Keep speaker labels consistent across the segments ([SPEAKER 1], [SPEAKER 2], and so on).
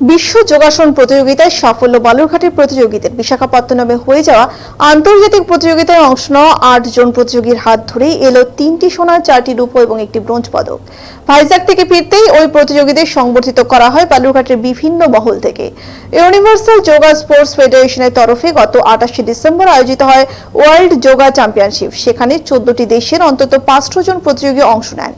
[SPEAKER 1] বিশ্ব যোগাসন প্রতিযোগিতায় সাফল্য বালুরঘাটের প্রতিযোগীদের বিশাখাপত্তনমে হয়ে যাওয়া আন্তর্জাতিক প্রতিযোগিতায় অংশ নেওয়া আট জন প্রতিযোগীর হাত ধরেই এলো তিনটি সোনা চারটি রূপো এবং একটি ব্রোঞ্জ পদক। ভাইজাক থেকে ফিরতেই ওই প্রতিযোগীদের সংবর্ধিত করা হয় বালুরঘাটের বিভিন্ন মহল থেকে। ইউনিভার্সাল যোগা স্পোর্টস ফেডারেশনের তরফে গত আটাশে ডিসেম্বর আয়োজিত হয় ওয়ার্ল্ড যোগা চ্যাম্পিয়নশিপ। সেখানে চোদ্দটি দেশের অন্তত পাঁচশো জন প্রতিযোগী অংশ নেন।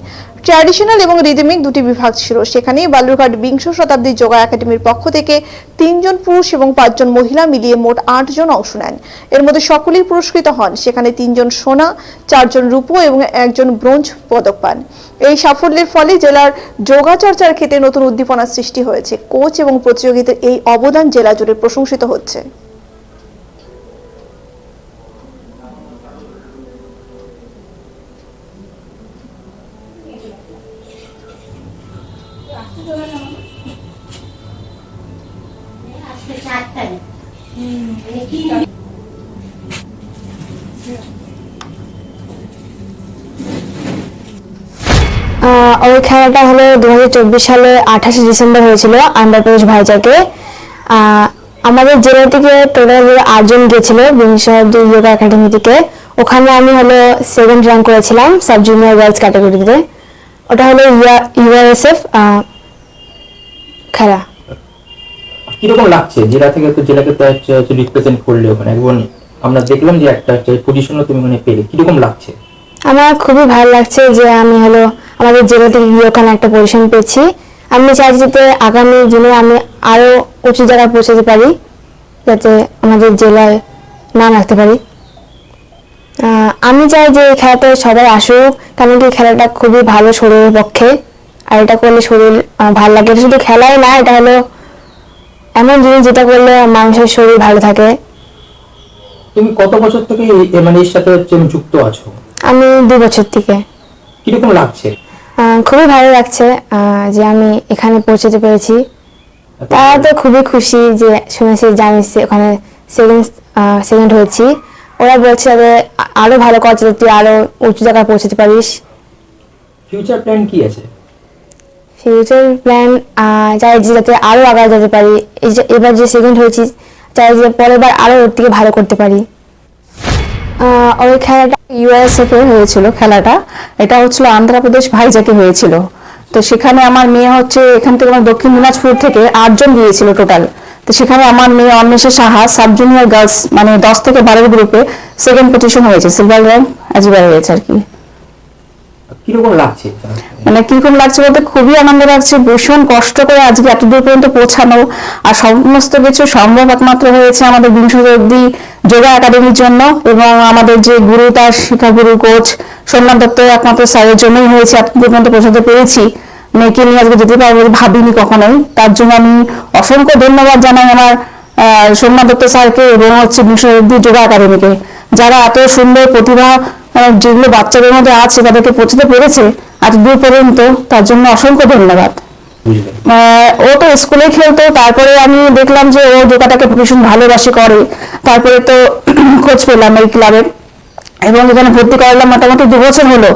[SPEAKER 1] ট্র্যাডিশনাল এবং রিদমিক দুটি বিভাগ ছিল। সেখানে বালুরঘাট বিংশ শতাব্দী যোগা একাডেমির পক্ষ থেকে তিনজন পুরুষ এবং পাঁচজন মহিলা মিলিয়ে মোট আট জন অংশ নেন। এর মধ্যে সকলেই পুরস্কৃত হন। সেখানে তিনজন সোনা, চারজন রূপো এবং একজন ব্রোঞ্জ পদক পান। এই সাফল্যের ফলে জেলার যোগা চর্চার ক্ষেত্রে নতুন উদ্দীপনার সৃষ্টি হয়েছে। কোচ এবং প্রতিযোগিতার এই অবদান জেলা জুড়ে প্রশংসিত হচ্ছে।
[SPEAKER 2] ওই খেলাটা হলো দু সালে আঠাশে ডিসেম্বর হয়েছিল, আন্ধ্রপ্রদেশ ভাইজাকে। আমাদের জেলা থেকে টোটাল আটজন গিয়েছিল, বিংশ যোগা একাডেমি থেকে। ওখানে আমি হলো সেকেন্ড র্যাঙ্ক করেছিলাম সাব জুনিয়র গার্লস ক্যাটাগরিতে ওটা হলো ইউআরএসএফ খেলা
[SPEAKER 3] কীরকম লাগছে? জেলা থেকে তো জেলাকে তো রিপ্রেজেন্ট করলে ওখানে এবং আমরা দেখলাম যে একটা পজিশনও তুমি ওখানে পেলে। কীরকম লাগছে?
[SPEAKER 2] আমার খুবই ভালো লাগছে যে আমি হলো আমাদের জেলা থেকে গিয়ে ওখানে একটা পজিশন পেয়েছি। আমি চাই যাতে আগামী দিনে আমি আরও উঁচু জায়গায় পৌঁছাতে পারি যাতে আমাদের জেলায় নাম রাখতে পারি। আমি চাই যে এই খেলাতে সবাই আসুক কারণ কি খেলাটা খুবই ভালো শরীরের পক্ষে। আর এটা করলে শরীর ভালো লাগে। এটা শুধু খেলাই না এটা হলো এমন জিনিস যেটা করলে মানুষের শরীর ভালো থাকে।
[SPEAKER 3] তুমি কত বছর থেকে এই- মানে এর সাথে হচ্ছে যুক্ত আছো?
[SPEAKER 2] আমি দু বছর থেকে।
[SPEAKER 3] কীরকম লাগছে?
[SPEAKER 2] খুবই ভালো লাগছে যে আমি এখানে পৌঁছতে পেরেছি। তারা তো খুবই খুশি যে শুনেছি যে আমি ওখানে সেকেন্ড সেকেন্ড হয়েছি। ওরা বলছে যে আরও ভালো করা যাতে তুই আরও উঁচু জায়গায় পৌঁছতে পারিস।
[SPEAKER 3] ফিউচার প্ল্যান কি আছে?
[SPEAKER 2] ফিউচার প্ল্যান চাই যাতে আরও আগায় যেতে পারি। এবার যে সেকেন্ড হয়েছি, চাই যে পরের বার আরও ওর থেকে ভালো করতে পারি।
[SPEAKER 4] ওই খেলাটা ইউএসএফ হয়েছিল, খেলাটা। এটা হচ্ছিল আন্ধ্রপ্রদেশ ভাইজাকে হয়েছিল। তো সেখানে আমার মেয়ে হচ্ছে এখান থেকে আমার দক্ষিণ দিনাজপুর থেকে আটজন গিয়েছিল টোটাল তো সেখানে আমার মেয়ে Anwesha Saha, sub junior girls মানে দশ থেকে বারোর গ্রুপে সেকেন্ড পজিশন হয়েছে সিলভার র্যাঙ্ক অ্যাচিভার হয়েছে আর কি। মানে কীরকম লাগছে বলতে খুবই আনন্দ লাগছে, ভীষণ কষ্ট করে আজকে এত দূর পর্যন্ত পৌঁছানো আর সমস্ত কিছু সম্ভব একমাত্র হয়েছে আমাদের বিংশ অব্দি যোগা একাডেমির জন্য এবং আমাদের যে গুরু, তার শিক্ষাগুরু কোচ সোমনাথ দত্ত একমাত্র স্যারের জন্যই হয়েছে এত দূর পর্যন্ত পৌঁছাতে পেরেছি। মেয়েকে নিয়ে আজকে যেতে পারব ভাবিনি কখনোই। তার জন্য আমি অসংখ্য ধন্যবাদ জানাই আমার সোমনাথ দত্ত স্যারকে এবং হচ্ছে বিংশ অব্দি যোগা একাডেমিকে। যারা এত সুন্দর প্রতিভা যেগুলো বাচ্চাদের মধ্যে আছে তাদেরকে পৌঁছতে পেরেছে আজ দূর পর্যন্ত তার জন্য অসংখ্য ধন্যবাদ। ও তো স্কুলে খেলতো তারপরে আমি দেখলাম যে ও যোগাটাকে ভীষণ ভালোবাসে করে। তারপরে তো খোঁজ পেলাম এই ক্লাবের এবং এখানে ভর্তি করালাম মোটামুটি দু বছর হলো।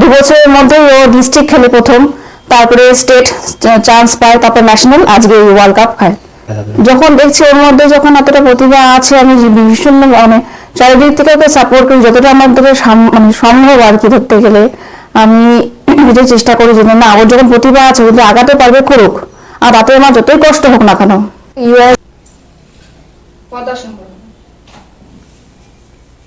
[SPEAKER 4] দু বছরের মধ্যেই ও ডিস্ট্রিক্ট খেলে প্রথম তারপরে স্টেট চান্স পায় তারপর ন্যাশনাল আজকে ওয়ার্ল্ড কাপ খায় যখন দেখছি ওর মধ্যে যখন এতটা প্রতিভা আছে আমি ভীষণ মানে চারিদিক থেকে ওকে সাপোর্ট করি। যতটা আমার ধরে সাম- মানে সম্ভব আর কি ধরতে গেলে। আমি নিজের চেষ্টা করি যে না ওর যখন প্রতিভা আছে ওদের যদি আগাতে পারবে করুক। আর তাতে আমার যতই কষ্ট হোক না কেন। ইউএস